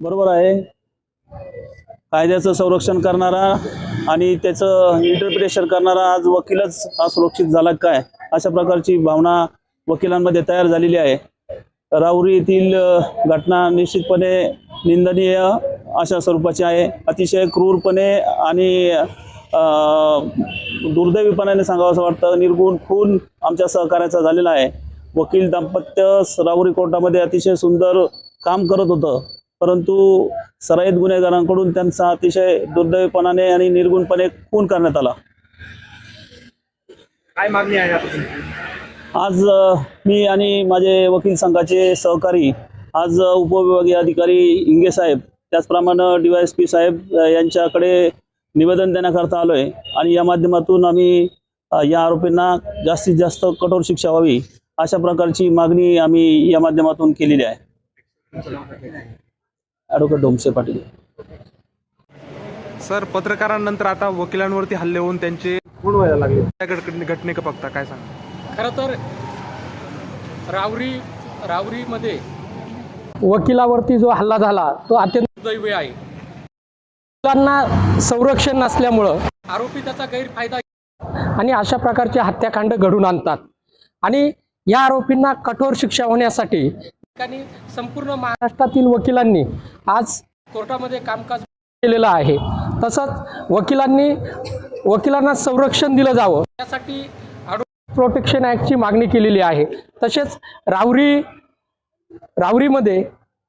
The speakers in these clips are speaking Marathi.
बरोबर आहे. कायद्याचं संरक्षण करणारा आणि त्याचं इंटरप्रिटेशन करणारा आज वकीलच हा सुरक्षित झाला काय? अशा प्रकारची भावना वकिलांमध्ये तयार झालेली आहे. राहुरी येथील घटना निश्चितपणे निंदनीय अशा स्वरूपाची आहे. अतिशय क्रूरपणे आणि दुर्दैवीपणाने सांगावं असं वाटतं. निर्गुण खून आमच्या सहकार्याचा झालेला आहे. वकील दाम्पत्य राहुरी कोर्टामध्ये अतिशय सुंदर काम करत होतं. परंतु सराईत गुन्हेगारांकडून त्यांचा अतिशय दुर्दैवीपणाने आणि निर्गुणपणे खून करण्यात आला. काय मागणी आहे आज मी आणि माझे वकील संघाचे सहकारी आज उपविभागीय अधिकारी इंगे साहेब त्याचप्रमाणे डी वाय एस पी साहेब यांच्याकडे निवेदन देण्याकरता आलो आहे आणि या माध्यमातून आम्ही या आरोपींना जास्तीत जास्त कठोर शिक्षा व्हावी अशा प्रकारची मागणी आम्ही या माध्यमातून केलेली आहे. ॲडव्होकेट डोमसे पाटील. सर पत्रकारांनंतर आता वकिलांवरती हल्ले होऊन त्यांचे खून व्हायला लागले. त्या घटने घटने का बघता काय सांगा? खरं तर रावरी रावरीमध्ये वकिलावरती जो हल्ला झाला तो अत्यंत दैवी आहे. मुलांना संरक्षण नसल्यामुळं आरोपी त्याचा गैरफायदा आणि अशा प्रकारचे हत्याकांड घडून आणतात. आणि या आरोपींना कठोर शिक्षा होण्यासाठी ठिकाणी संपूर्ण महा महाराष्ट्रातील वकिलांनी आज कोर्टामध्ये कामकाज केलेलं आहे. तसंच वकिलांनी वकिलांना संरक्षण दिलं जावं. यासाठी आरोपी प्रोटेक्शन ॲक्टची मागणी केलेली आहे. तसेच रावरी रावरीमध्ये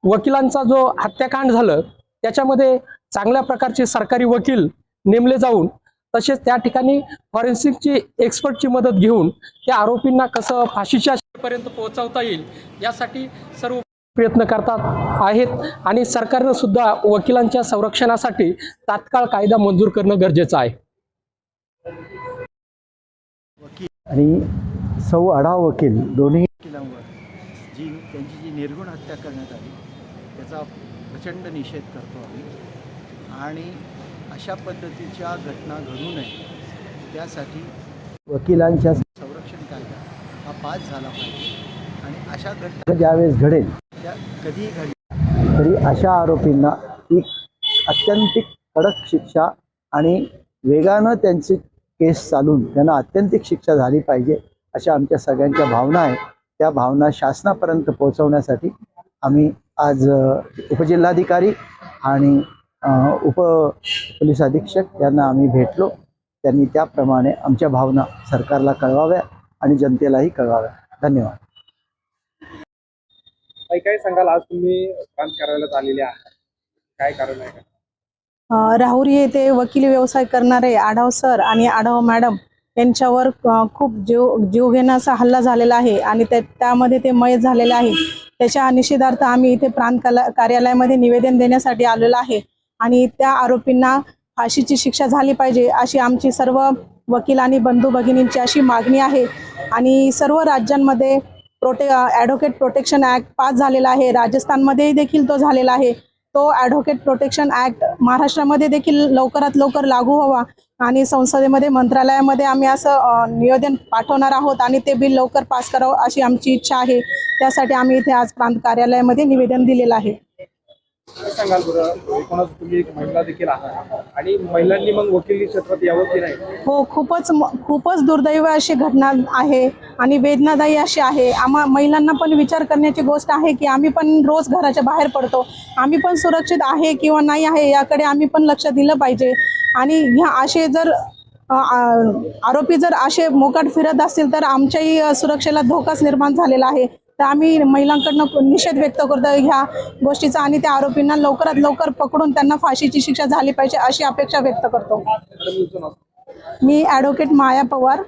वकिलांचा जो हत्याकांड झालं त्याच्यामध्ये चांगल्या प्रकारचे सरकारी वकील नेमले जाऊन तसेच त्या ठिकाणी फॉरेन्सिकची एक्सपर्टची मदत घेऊन त्या आरोपींना कसं फाशीच्या पर्यंत पोहोचवता येईल. यासाठी सर्व प्रयत्न करतात आहेत आणि सरकारनं सुद्धा वकिलांच्या संरक्षणासाठी तात्काळ कायदा मंजूर करणं गरजेचं आहे. आणि सौ आढाव वकील दोन्ही वकिलांवर जी त्यांची जी निर्गुण हत्या करण्यात आली त्याचा प्रचंड निषेध करतो आम्ही. आणि अशा पद्धतीच्या घटना घडू नये त्यासाठी वकिलांच्या पास झाला पाहिजे. आणि अशा घटना ज्यावेळेस घडेल त्या कधीही घडल्या तरी अशा आरोपींना ही अत्यंतिक कडक शिक्षा आणि वेगानं त्यांची केस चालून त्यांना अत्यंतिक शिक्षा झाली पाहिजे अशा आमच्या सगळ्यांच्या भावना आहेत. त्या भावना शासनापर्यंत पोहोचवण्यासाठी आम्ही आज उपजिल्हाधिकारी आणि उप पोलीस अधीक्षक यांना आम्ही भेटलो. त्यांनी त्याप्रमाणे आमच्या भावना सरकारला कळवाव्या. आणि जनतेलाही कळवाव्या धन्यवाद. काही काय सांगाल आज तुम्ही प्रांत कार्यालयात आलेले आहात. काय कारण आहे? राहुरी येथे वकिली व्यवसाय करणारे आढाव सर आणि आढाव मॅडम यांच्यावर खूप जीव जीवघेणा असा हल्ला झालेला आहे आणि त्या त्यामध्ये ते मयत झालेले आहे. त्याच्या निषेधार्थ आम्ही इथे प्रांत कला कार्यालयामध्ये निवेदन देण्यासाठी आलेलो आहे आणि त्या आरोपींना फाशीची शिक्षा झाली पाहिजे अशी आमची सर्व वकील आणि बंधू भगिनींची अशी मागणी आहे. आणि सर्व राज्यांमध्ये प्रोटे ॲडव्होकेट प्रोटेक्शन ॲक्ट पास झालेला आहे. राजस्थानमध्ये देखील तो झालेला आहे. तो ॲडव्होकेट प्रोटेक्शन ॲक्ट महाराष्ट्रामध्ये देखील लवकरात लवकर लागू व्हावा आणि संसदेमध्ये मंत्रालयामध्ये आम्ही असं निवेदन पाठवणार आहोत आणि ते बिल लवकर पास करावं अशी आमची इच्छा आहे. त्यासाठी आम्ही इथे आज प्रांत कार्यालयामध्ये निवेदन दिलेलं आहे. काय सांगाल बरं? एकूणच तुम्ही एक महिला देखील आहात. आणि महिलांनी मग वकिली क्षेत्रात यावं की नाही? हो खूपच म- खूपच दुर्दैव अशी घटना आहे आणि वेदनादायी अशी आहे. आम्हा महिलांना पण विचार करण्याची गोष्ट आहे की आम्ही पण रोज घराच्या बाहेर पडतो. आम्ही पण सुरक्षित आहे किंवा नाही आहे याकडे आम्ही पण लक्ष दिलं पाहिजे. आणि ह्या असे जर अ, आ- आरोपी जर असे मोकाट फिरत असतील तर आमच्याही अ, सुरक्षेला धोकाच निर्माण झालेला आहे. तर आम्ही महिलांकडनं निषेध व्यक्त करतो ह्या गोष्टीचा आणि त्या आरोपींना लवकरात लवकर पकडून त्यांना फाशीची शिक्षा झाली पाहिजे अशी अपेक्षा व्यक्त करतो. मी ॲडव्होकेट माया पवार.